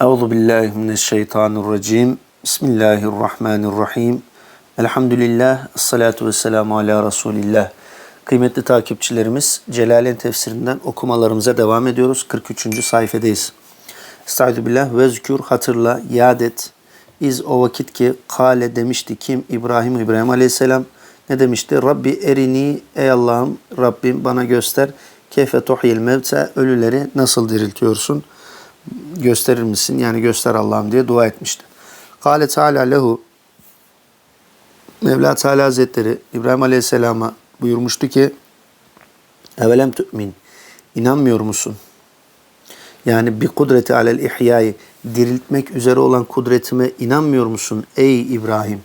Euzu billahi mineşşeytanirracim. Bismillahirrahmanirrahim. Elhamdülillah. Esselatu vesselamu ala Resulillah. Kıymetli takipçilerimiz Celalen tefsirinden okumalarımıza devam ediyoruz. 43. sayfadayız. Estaizu billah ve zükür hatırla, yad et. İz o vakit ki kale demişti kim? İbrahim İbrahim aleyhisselam ne demişti? Rabbi erini ey Allah'ım Rabbim bana göster. Keyfe tuhyil mevte ölüleri nasıl diriltiyorsun? Gösterir misin? Yani göster Allah'ım diye dua etmişti. Kale Teala lehu Mevla Teala Hazretleri İbrahim Aleyhisselam'a buyurmuştu ki Evelem tü'min inanmıyor musun? Yani bir kudreti alel ihyayı diriltmek üzere olan kudretime inanmıyor musun ey İbrahim?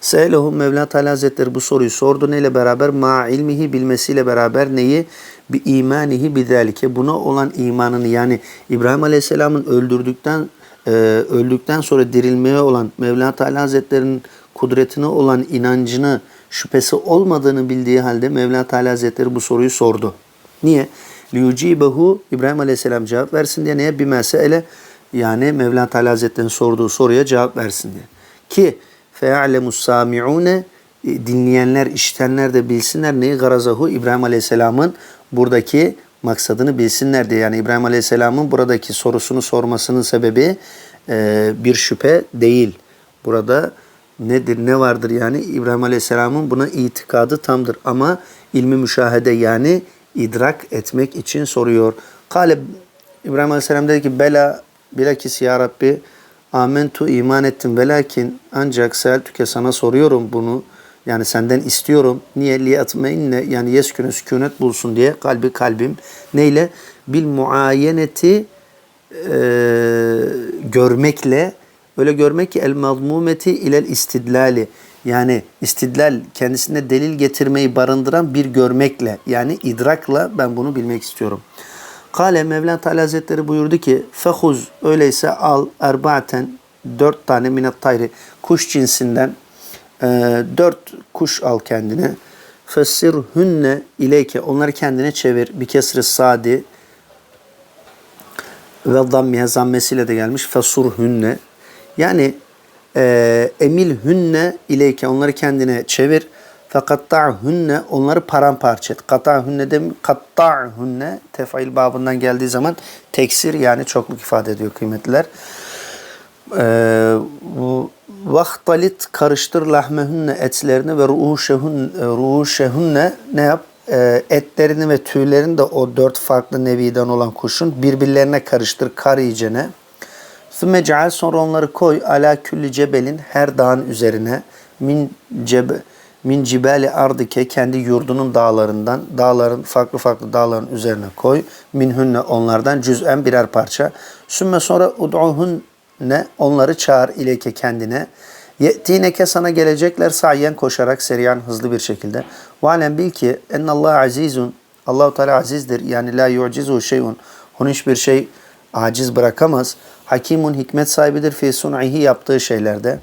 Se'lehu Mevla Teala Hazretleri bu soruyu sordu neyle beraber? Ma ilmihi bilmesiyle beraber neyi? Bi imanihi bidalike. Buna olan imanını yani İbrahim Aleyhisselam'ın öldürdükten e, öldükten sonra dirilmeye olan Mevla Teala Hazretleri'nin kudretine olan inancını şüphesi olmadığını bildiği halde Mevla Teala Hazretleri bu soruyu sordu. Niye? liyucibehu İbrahim Aleyhisselam cevap versin diye neye? Bir mesele yani Mevla Teala Hazretleri'nin sorduğu soruya cevap versin diye. Ki fe'alemus sami'une dinleyenler, işitenler de bilsinler neyi garazahu İbrahim Aleyhisselam'ın buradaki maksadını bilsinler diye. Yani İbrahim Aleyhisselam'ın buradaki sorusunu sormasının sebebi e, bir şüphe değil. Burada nedir, ne vardır yani İbrahim Aleyhisselam'ın buna itikadı tamdır. Ama ilmi müşahede yani idrak etmek için soruyor. Kale İbrahim Aleyhisselam dedi ki bela bilakis ya Rabbi amentu iman ettim velakin ancak seeltüke sana soruyorum bunu yani senden istiyorum. Niye? Liyatmeinne yani yesküne sükunet bulsun diye kalbi kalbim. Neyle? Bil muayeneti e, görmekle öyle görmek ki el mazmumeti ilel istidlali yani istidlal kendisine delil getirmeyi barındıran bir görmekle yani idrakla ben bunu bilmek istiyorum. Kale Mevlana Teala Hazretleri buyurdu ki fehuz öyleyse al erbaaten dört tane minat tayri kuş cinsinden e, dört kuş al kendine. Fesir hünne ileyke onları kendine çevir. Bir kesri sadi ve dammiye zammesiyle de gelmiş. Fesur hünne yani e, emil hünne ileyke onları kendine çevir. Fekatta'hunne onları paramparça et. Kata'hunne de katta'hunne tefail babından geldiği zaman teksir yani çokluk ifade ediyor kıymetliler. Ee, bu vaktalit karıştır lahmehunne etlerini ve ruhuşehunne, ruhuşehunne ne yap? Ee, etlerini ve tüylerini de o dört farklı neviden olan kuşun birbirlerine karıştır kar iyicene. Sümme ceal sonra onları koy ala külli cebelin her dağın üzerine min cebe min cibali ardike kendi yurdunun dağlarından dağların farklı farklı dağların üzerine koy minhunne onlardan cüz'en birer parça sümme sonra ud'uhunne onları çağır ileke kendine. Ye'tineke sana gelecekler sayen koşarak seriyan hızlı bir şekilde. Ve alem bil ki ennallahu azizun Allahu Teala azizdir. Yani la yu'cizu şeyun. Onu hiçbir şey aciz bırakamaz. Hakimun hikmet sahibidir fi sun'ihi yaptığı şeylerde.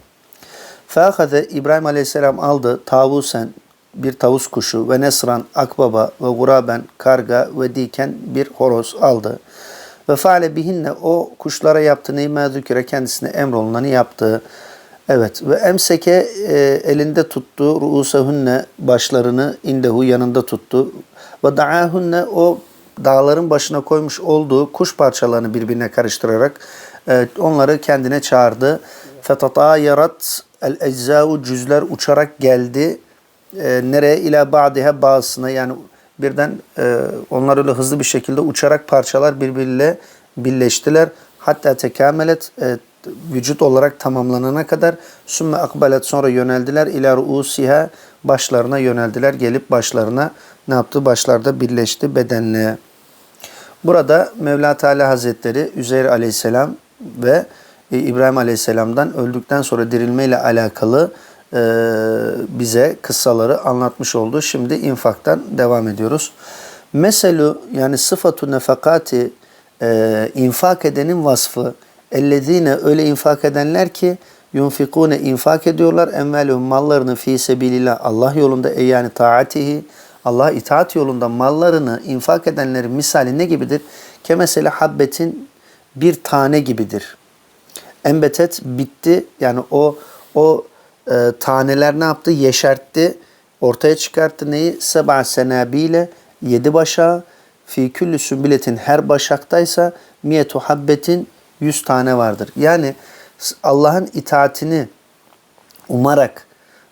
Fâhade İbrahim Aleyhisselam aldı tavusen bir tavus kuşu ve nesran akbaba ve guraben karga ve diken bir horoz aldı. Ve faale bihinne o kuşlara yaptığı neyme züküre kendisine emrolunanı yaptı. Evet ve emseke e, elinde tuttu ruusehunne başlarını indehu yanında tuttu. Ve da'ahunne o dağların başına koymuş olduğu kuş parçalarını birbirine karıştırarak e, onları kendine çağırdı. Fetatayarat el eczau cüzler uçarak geldi. E, nereye? ila ba'dihe bazısına yani birden e, onlar öyle hızlı bir şekilde uçarak parçalar birbiriyle birleştiler. Hatta tekamelet e, vücut olarak tamamlanana kadar sümme akbalet sonra yöneldiler ila ruusiha başlarına yöneldiler. Gelip başlarına ne yaptı? Başlarda birleşti bedenle. Burada Mevla Teala Hazretleri Üzeyr Aleyhisselam ve İbrahim Aleyhisselam'dan öldükten sonra dirilmeyle alakalı e, bize kıssaları anlatmış oldu. Şimdi infaktan devam ediyoruz. Meselu yani sıfatu nefakati e, infak edenin vasfı ellezine öyle infak edenler ki yunfikune infak ediyorlar envelühüm mallarını fi sebilillah Allah yolunda e yani taatihi Allah itaat yolunda mallarını infak edenlerin misali ne gibidir? Kemesele habbetin bir tane gibidir. Embetet bitti. Yani o o e, taneler ne yaptı? Yeşertti. Ortaya çıkarttı neyi? Seba senabile yedi başağı fi küllü sümbületin her başaktaysa miyetu habbetin yüz tane vardır. Yani Allah'ın itaatini umarak,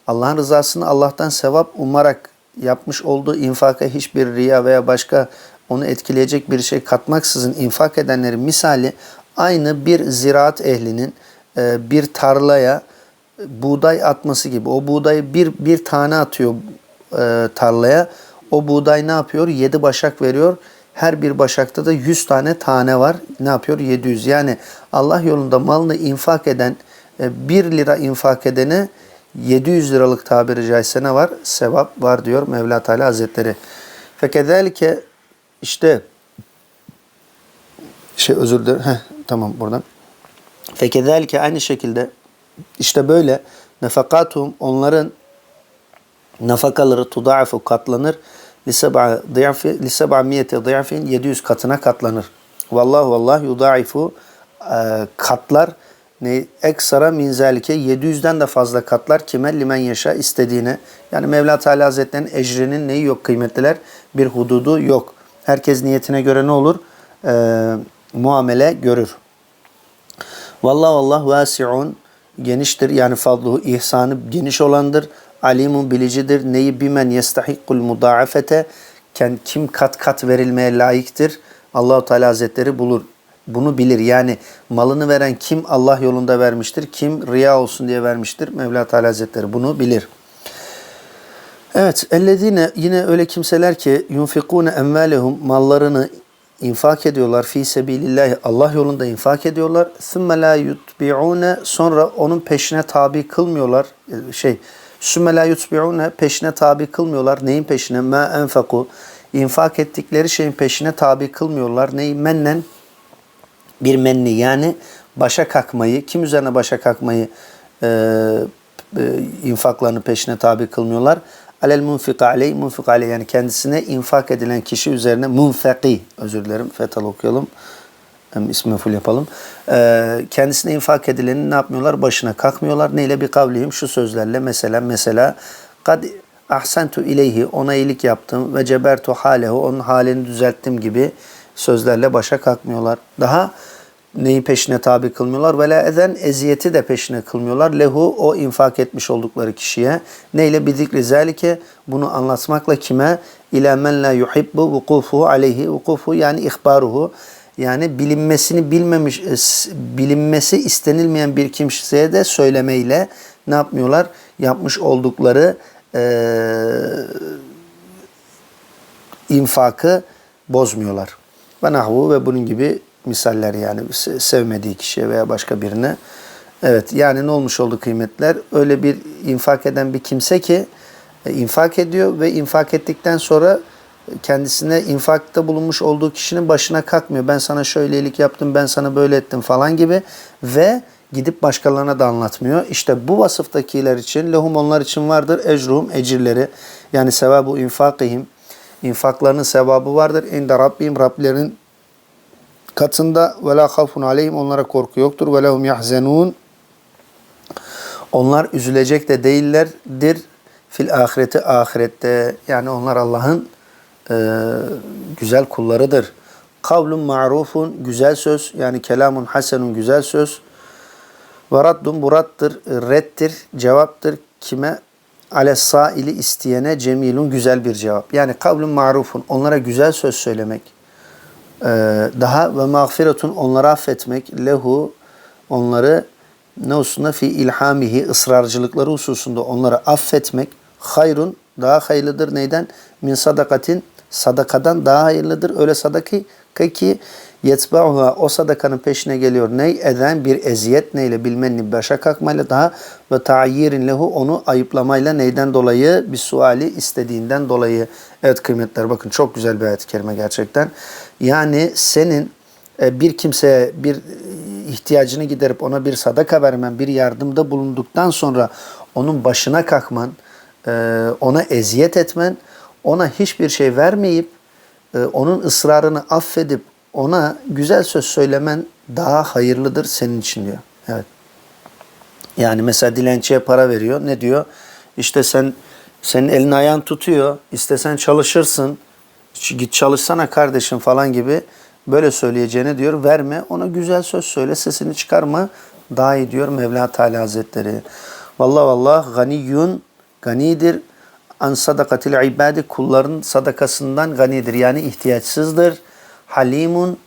Allah'ın rızasını Allah'tan sevap umarak yapmış olduğu infaka hiçbir riya veya başka onu etkileyecek bir şey katmaksızın infak edenlerin misali aynı bir ziraat ehlinin e, bir tarlaya buğday atması gibi. O buğdayı bir, bir tane atıyor e, tarlaya. O buğday ne yapıyor? Yedi başak veriyor. Her bir başakta da 100 tane tane var. Ne yapıyor? 700. Yani Allah yolunda malını infak eden, 1 lira infak edene 700 liralık tabiri caizse ne var? Sevap var diyor Mevla Teala Hazretleri. Fekezelike işte şey özür dilerim. Heh, tamam buradan. Fekezelike aynı şekilde işte böyle nefakatum onların nafakaları tudaifu katlanır. Liseb'a dıyafi liseb'a miyete dıyafin 700 katına katlanır. Vallahu vallah yudaifu e, katlar ne eksara min zalike 700'den de fazla katlar kime limen yaşa istediğine. Yani Mevla Teala Hazretleri'nin ecrinin neyi yok kıymetliler? Bir hududu yok. Herkes niyetine göre ne olur? Ee, muamele görür. Vallahu Allah vasiun geniştir. Yani fadluhu ihsanı geniş olandır. Alimun bilicidir. Neyi bimen yestahikkul mudaafete kim kat kat verilmeye layıktır. Allahu Teala Hazretleri bulur. Bunu bilir. Yani malını veren kim Allah yolunda vermiştir, kim riya olsun diye vermiştir. Mevla Teala Hazretleri bunu bilir. Evet, ellezine yine öyle kimseler ki yunfikune emvalehum mallarını infak ediyorlar fi sebilillahi Allah yolunda infak ediyorlar. Sümme la yutbi'une sonra onun peşine tabi kılmıyorlar. Şey, sümme la yutbi'une peşine tabi kılmıyorlar. Neyin peşine? Ma enfaku infak ettikleri şeyin peşine tabi kılmıyorlar. Neyi? Mennen bir menni yani başa kalkmayı, kim üzerine başa kalkmayı e, e, infaklarını peşine tabi kılmıyorlar. Alel munfik aleyh, munfik aleyh yani kendisine infak edilen kişi üzerine munfaki, özür dilerim, fetal okuyalım, hem ismi meful yapalım. E, kendisine infak edilenin ne yapmıyorlar? Başına kalkmıyorlar. Neyle bir kavliyim? Şu sözlerle mesela, mesela, kad ahsentu ileyhi, ona iyilik yaptım ve cebertu halehu, onun halini düzelttim gibi sözlerle başa kalkmıyorlar. Daha neyi peşine tabi kılmıyorlar? Ve eden eziyeti de peşine kılmıyorlar. Lehu o infak etmiş oldukları kişiye. Neyle bir zikri zalike bunu anlatmakla kime? İlâ men la yuhibbu vukufuhu aleyhi. Vukufu yani ihbaruhu. Yani bilinmesini bilmemiş, bilinmesi istenilmeyen bir kimseye de söylemeyle ne yapmıyorlar? Yapmış oldukları e, infakı bozmuyorlar. Ve nahvu ve bunun gibi misaller yani sevmediği kişiye veya başka birine. Evet yani ne olmuş oldu kıymetler? Öyle bir infak eden bir kimse ki e, infak ediyor ve infak ettikten sonra kendisine infakta bulunmuş olduğu kişinin başına kalkmıyor. Ben sana şöylelik yaptım, ben sana böyle ettim falan gibi ve gidip başkalarına da anlatmıyor. İşte bu vasıftakiler için lehum onlar için vardır ecruhum ecirleri yani sevabu infakihim infaklarının sevabı vardır. İnde Rabbim Rablerin katında ve la havfun aleyhim onlara korku yoktur ve lehum yahzenun onlar üzülecek de değillerdir fil ahireti ahirette yani onlar Allah'ın e, güzel kullarıdır. Kavlun ma'rufun güzel söz yani kelamun hasenun güzel söz. Ve raddun burattır, reddir, cevaptır. Kime? Ale saili isteyene cemilun güzel bir cevap. Yani kavlun ma'rufun onlara güzel söz söylemek. Ee, daha ve mağfiretun onları affetmek. Lehu onları ne hususunda fi ilhamihi ısrarcılıkları hususunda onları affetmek. Hayrun daha hayırlıdır neyden? Min sadakatin sadakadan daha hayırlıdır. Öyle sadaka ki yetba'uha o sadakanın peşine geliyor. Ney? Eden bir eziyet neyle? Bilmenni başa kalkmayla daha ve ta'yirin lehu onu ayıplamayla neyden dolayı? Bir suali istediğinden dolayı. Evet kıymetler bakın çok güzel bir ayet-i kerime gerçekten. Yani senin e, bir kimseye bir ihtiyacını giderip ona bir sadaka vermen, bir yardımda bulunduktan sonra onun başına kalkman, e, ona eziyet etmen, ona hiçbir şey vermeyip e, onun ısrarını affedip ona güzel söz söylemen daha hayırlıdır senin için diyor. Evet. Yani mesela dilenciye para veriyor. Ne diyor? İşte sen senin elin ayağın tutuyor. İstesen çalışırsın. Git çalışsana kardeşim falan gibi böyle söyleyeceğine diyor. Verme ona güzel söz söyle sesini çıkarma. Daha iyi diyor Mevla Teala Hazretleri. Vallahi vallahi ganiyyun ganidir an sadakatil ibadi kulların sadakasından ganidir. Yani ihtiyaçsızdır. Halimun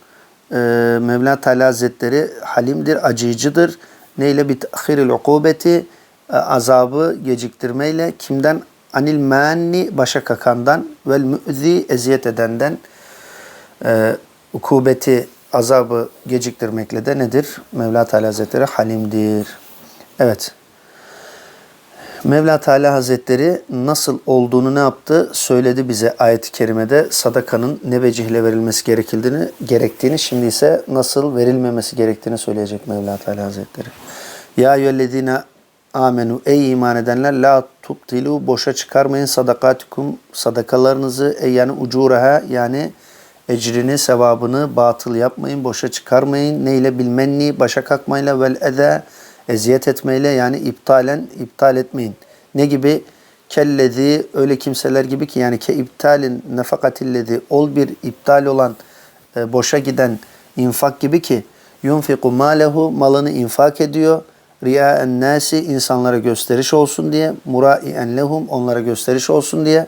e, Mevla Teala Hazretleri halimdir, acıyıcıdır. Neyle bir tahiril ukubeti e, azabı geciktirmeyle kimden anil manni başa kakandan vel mü'zi eziyet edenden e, ukubeti azabı geciktirmekle de nedir? Mevla Teala Hazretleri halimdir. Evet. Mevla Teala Hazretleri nasıl olduğunu ne yaptı? Söyledi bize ayet-i kerimede sadakanın ne vecihle verilmesi gerekildiğini, gerektiğini şimdi ise nasıl verilmemesi gerektiğini söyleyecek Mevla Teala Hazretleri. Ya eyyühellezine amenu ey iman edenler la tubtilu boşa çıkarmayın sadakatikum sadakalarınızı ey yani ucuraha yani ecrini sevabını batıl yapmayın boşa çıkarmayın neyle bilmenni başa kalkmayla vel ede eziyet etmeyle yani iptalen iptal etmeyin. Ne gibi? Kellezi öyle kimseler gibi ki yani ke iptalin nefakatillezi ol bir iptal olan e, boşa giden infak gibi ki yunfiku malehu malını infak ediyor. Riyaen nasi insanlara gösteriş olsun diye. Muraien lehum onlara gösteriş olsun diye.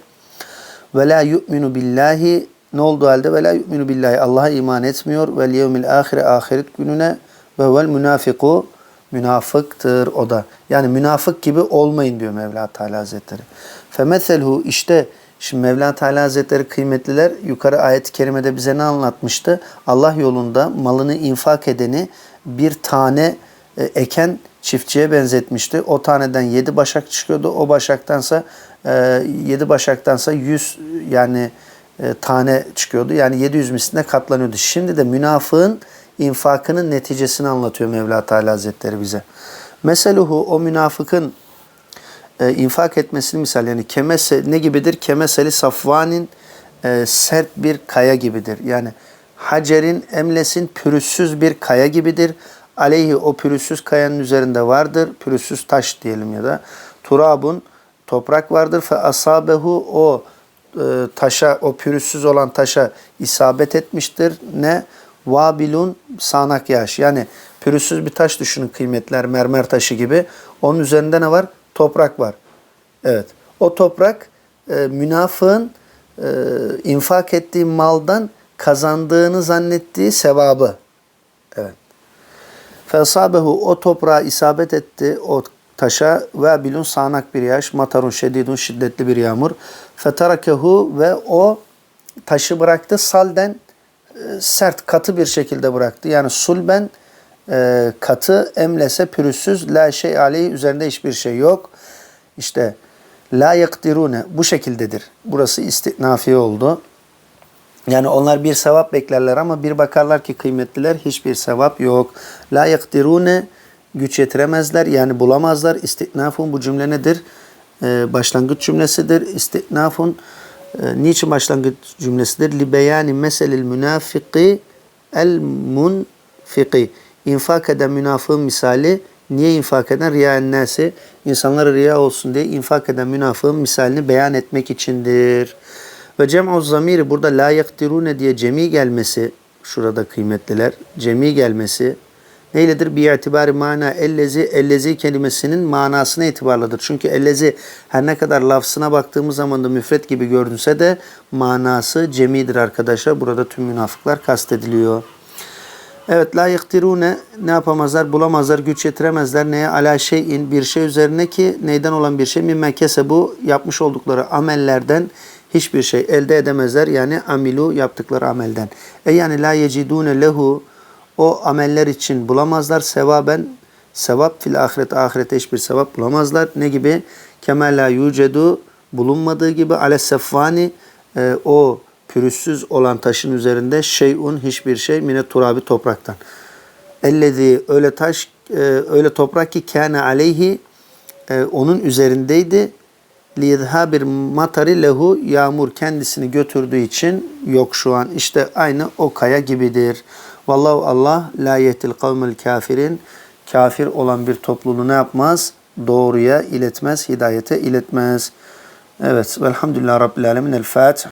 Ve la yu'minu billahi ne olduğu halde ve la yu'minu billahi Allah'a iman etmiyor. Vel yevmil ahire ahiret gününe ve vel münafiku münafıktır o da. Yani münafık gibi olmayın diyor Mevla Teala Hazretleri. Femethelhu işte şimdi Mevla Teala Hazretleri kıymetliler yukarı ayet-i kerimede bize ne anlatmıştı? Allah yolunda malını infak edeni bir tane e, eken çiftçiye benzetmişti. O taneden yedi başak çıkıyordu. O başaktansa e, yedi başaktansa yüz yani e, tane çıkıyordu. Yani 700 misline katlanıyordu. Şimdi de münafığın infakının neticesini anlatıyor Mevla Teala Hazretleri bize. Meseluhu o münafıkın e, infak etmesini misal yani kemese ne gibidir? Kemeseli safvanin e, sert bir kaya gibidir. Yani hacerin emlesin pürüzsüz bir kaya gibidir. Aleyhi o pürüzsüz kayanın üzerinde vardır. Pürüzsüz taş diyelim ya da turabun toprak vardır. Fe asabehu o e, taşa o pürüzsüz olan taşa isabet etmiştir. Ne? Vabilun sağanak yağış. Yani pürüzsüz bir taş düşünün kıymetler mermer taşı gibi. Onun üzerinde ne var? Toprak var. Evet. O toprak e, münafığın e, infak ettiği maldan kazandığını zannettiği sevabı. Evet. Fesabehu o toprağa isabet etti o taşa ve bilun sağanak bir yağış, matarun şedidun şiddetli bir yağmur. Feterakehu ve o taşı bıraktı salden sert katı bir şekilde bıraktı. Yani sulben e, katı emlese pürüzsüz la şey aleyhi üzerinde hiçbir şey yok. İşte la yakdirune bu şekildedir. Burası istinafi oldu. Yani onlar bir sevap beklerler ama bir bakarlar ki kıymetliler hiçbir sevap yok. La yakdirune güç yetiremezler yani bulamazlar. İstinafun bu cümle nedir? Ee, başlangıç cümlesidir. İstinafun niçin başlangıç cümlesidir? Li beyani meselil münafiki el munfiki. İnfak eden münafığın misali niye infak eden? Riya nasi. İnsanlara riya olsun diye infak eden münafığın misalini beyan etmek içindir. Ve cem'u zamiri burada la yakdirune diye cemi gelmesi şurada kıymetliler. Cemi gelmesi neyledir? Bir itibari mana ellezi ellezi kelimesinin manasına itibarlıdır. Çünkü ellezi her ne kadar lafzına baktığımız zaman da müfret gibi görünse de manası cemidir arkadaşlar. Burada tüm münafıklar kastediliyor. Evet la yakdirune ne yapamazlar? Bulamazlar, güç yetiremezler. Neye? Ala şeyin bir şey üzerine ki neyden olan bir şey? Mimme bu yapmış oldukları amellerden hiçbir şey elde edemezler. Yani amilu yaptıkları amelden. E yani la yecidune lehu o ameller için bulamazlar. Sevaben sevap fil ahiret ahirete hiçbir sevap bulamazlar. Ne gibi? Kema la yucedu bulunmadığı gibi ale seffani e, o pürüzsüz olan taşın üzerinde şeyun hiçbir şey mine turabi topraktan. Ellezi öyle taş e, öyle toprak ki kâne aleyhi e, onun üzerindeydi. bir matari lehu yağmur kendisini götürdüğü için yok şu an. İşte aynı o kaya gibidir. Vallahu Allah la yetil kavmel kafirin kafir olan bir topluluğu ne yapmaz? Doğruya iletmez, hidayete iletmez. Evet, velhamdülillah Rabbil Alemin. El Fatiha.